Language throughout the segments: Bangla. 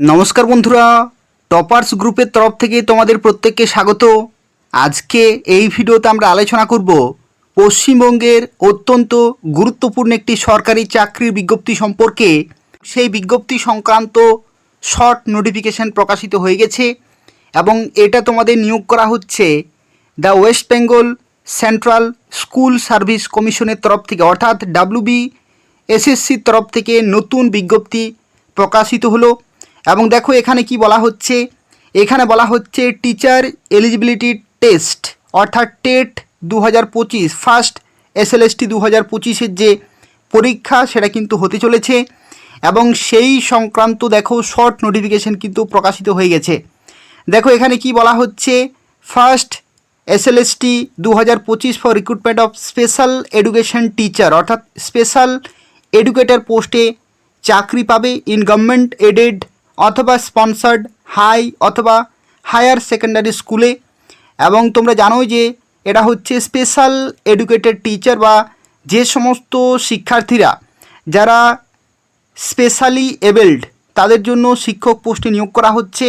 নমস্কার বন্ধুরা, টপার্স গ্রুপের তরফ থেকে তোমাদের প্রত্যেককে স্বাগত। আজকে এই ভিডিওতে আমরা আলোচনা করব পশ্চিমবঙ্গের অত্যন্ত গুরুত্বপূর্ণ একটি সরকারি চাকরির বিজ্ঞপ্তি সম্পর্কে। সেই বিজ্ঞপ্তি সংক্রান্ত শর্ট নোটিফিকেশন প্রকাশিত হয়ে গেছে এবং এটা তোমাদের নিয়োগ করা হচ্ছে the West Bengal Central School Service কমিশনের তরফ থেকে, অর্থাৎ ডাব্লিউবি এসএসসির তরফ থেকে নতুন বিজ্ঞপ্তি প্রকাশিত হলো। এবং দেখো এখানে কি বলা হচ্ছে? এখানে বলা হচ্ছে টিচার এলিজিবিলিটি টেস্ট অর্থাৎ টেট দু হাজার পঁচিশ ফার্স্ট এসএলএসটি দু হাজার পঁচিশের যে পরীক্ষা, সেটা কিন্তু হতে চলেছে। এবং সেই সংক্রান্ত দেখো শর্ট নোটিফিকেশন কিন্তু প্রকাশিত হয়ে গেছে। দেখো এখানে কি বলা হচ্ছে? ফার্স্ট এসএলএসটি দু হাজার পঁচিশ for recruitment of special education teacher অর্থাৎ স্পেশাল এডুকেটর পোস্টে চাকরি পাবে ইন গভর্নমেন্ট এডেড অথবা স্পন্সার্ড হাই অথবা হায়ার সেকেন্ডারি স্কুলে এবং তোমরা জানো যে এটা হচ্ছে স্পেশাল এডুকেটেড টিচার বা যে সমস্ত শিক্ষার্থীরা যারা স্পেশালি এবেলড তাদের জন্য শিক্ষক পোস্টে নিয়োগ করা হচ্ছে।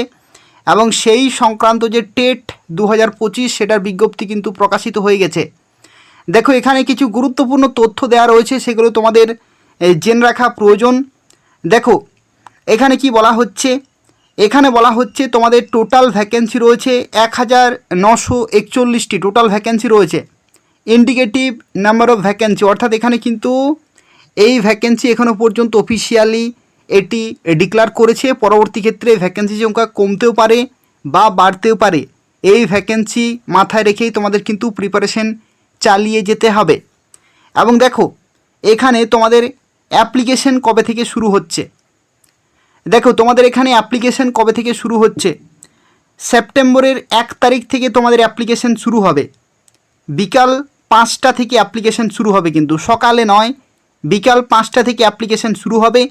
এবং সেই সংক্রান্ত যে টেট দু হাজার পঁচিশ, সেটার বিজ্ঞপ্তি কিন্তু প্রকাশিত হয়ে গেছে। দেখো, এখানে কিছু গুরুত্বপূর্ণ তথ্য দেওয়া রয়েছে, সেগুলো তোমাদের জেনে রাখা প্রয়োজন। দেখো এখানে কি বলা হচ্ছে? এখানে বলা হচ্ছে তোমাদের টোটাল ভ্যাকেন্সি রয়েছে এক হাজার নশো একচল্লিশটি টোটাল ভ্যাকেন্সি রয়েছে। ইন্ডিকেটিভ নাম্বার অফ ভ্যাকেন্সি অর্থাৎ এখানে কিন্তু এই ভ্যাকেন্সি এখনও পর্যন্ত অফিসিয়ালি এটি ডিক্লার করেছে। পরবর্তী ক্ষেত্রে ভ্যাকেন্সি সংখ্যা কমতেও পারে বা বাড়তেও পারে। এই ভ্যাকেন্সি মাথায় রেখেই তোমাদের কিন্তু প্রিপারেশন চালিয়ে যেতে হবে। এবং দেখো, এখানে তোমাদের অ্যাপ্লিকেশন কবে থেকে শুরু হচ্ছে? দেখো, তোমাদের এখানে অ্যাপ্লিকেশন কবে থেকে শুরু হচ্ছে? সেপ্টেম্বরের এক তারিখ থেকে তোমাদের অ্যাপ্লিকেশন শুরু হবে। বিকাল পাঁচটা থেকে অ্যাপ্লিকেশন শুরু হবে কিন্তু, সকালে নয়, বিকাল পাঁচটা থেকে অ্যাপ্লিকেশন শুরু হবে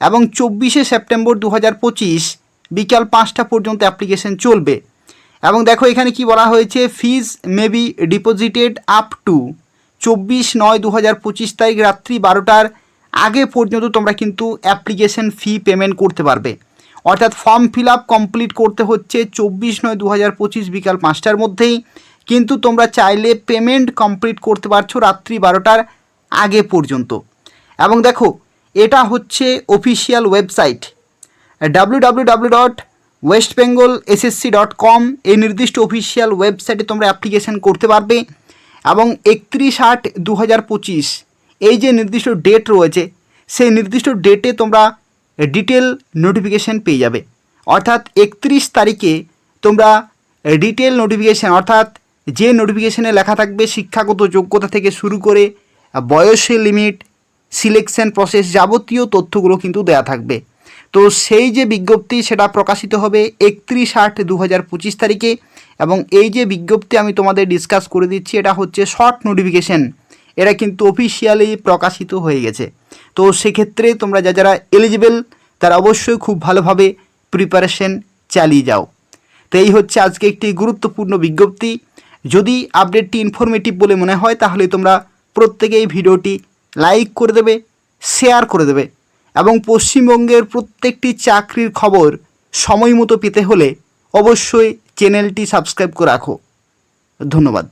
এবং চব্বিশে সেপ্টেম্বর দু পঁচিশ বিকাল পাঁচটা পর্যন্ত অ্যাপ্লিকেশন চলবে। এবং দেখো, এখানে কি বলা হয়েছে? Fees may be deposited up to চব্বিশ নয় দু তারিখ রাত্রি বারোটার আগে পর্যন্ত তোমরা কিন্তু অ্যাপ্লিকেশন ফি পেমেন্ট করতে পারবে। অর্থাৎ ফর্ম ফিল আপ কমপ্লিট করতে হচ্ছে চব্বিশ নয় দু হাজার পঁচিশ বিকাল পাঁচটার মধ্যেই। কিন্তু তোমরা চাইলে পেমেন্ট কমপ্লিট করতে পারছ রাত্রি বারোটার আগে পর্যন্ত। এবং দেখো, এটা হচ্ছে official website W W W dot West Bengal SSC dot com এই নির্দিষ্ট অফিসিয়াল ওয়েবসাইটে তোমরা অ্যাপ্লিকেশন করতে পারবে। এবং একত্রিশ আট দু হাজার পঁচিশ এই যে নির্দিষ্ট ডেট রয়েছে, সেই নির্দিষ্ট ডেটে তোমরা ডিটেল নোটিফিকেশান পেয়ে যাবে। অর্থাৎ একত্রিশ তারিখে তোমরা ডিটেল নোটিফিকেশান অর্থাৎ যে নোটিফিকেশানে লেখা থাকবে শিক্ষাগত যোগ্যতা থেকে শুরু করে বয়সের লিমিট সিলেকশন প্রসেস যাবতীয় তথ্যগুলো কিন্তু দেয়া থাকবে। তো সেই যে বিজ্ঞপ্তি, সেটা প্রকাশিত হবে একত্রিশ আট দু হাজার পঁচিশ তারিখে এবং এই যে বিজ্ঞপ্তি আমি তোমাদের ডিসকাস করে দিচ্ছি, এটা হচ্ছে শর্ট নোটিফিকেশন এরা কিন্তু অফিসিয়ালি প্রকাশিত হয়ে গেছে। তো সেক্ষেত্রে তোমরা যা যারা এলিজিবেল তারা অবশ্যই খুব ভালোভাবে প্রিপারেশন চালিয়ে যাও। তো এই হচ্ছে আজকে একটি গুরুত্বপূর্ণ বিজ্ঞপ্তি। যদি আপডেটটি ইনফরমেটিভ বলে মনে হয়, তাহলে তোমরা প্রত্যেকেই ভিডিওটি লাইক করে দেবে শেয়ার করে দেবে এবং পশ্চিমবঙ্গের প্রত্যেকটি চাকরির খবর সময় মতো পেতে হলে অবশ্যই চ্যানেলটি সাবস্ক্রাইব করে রাখো। ধন্যবাদ।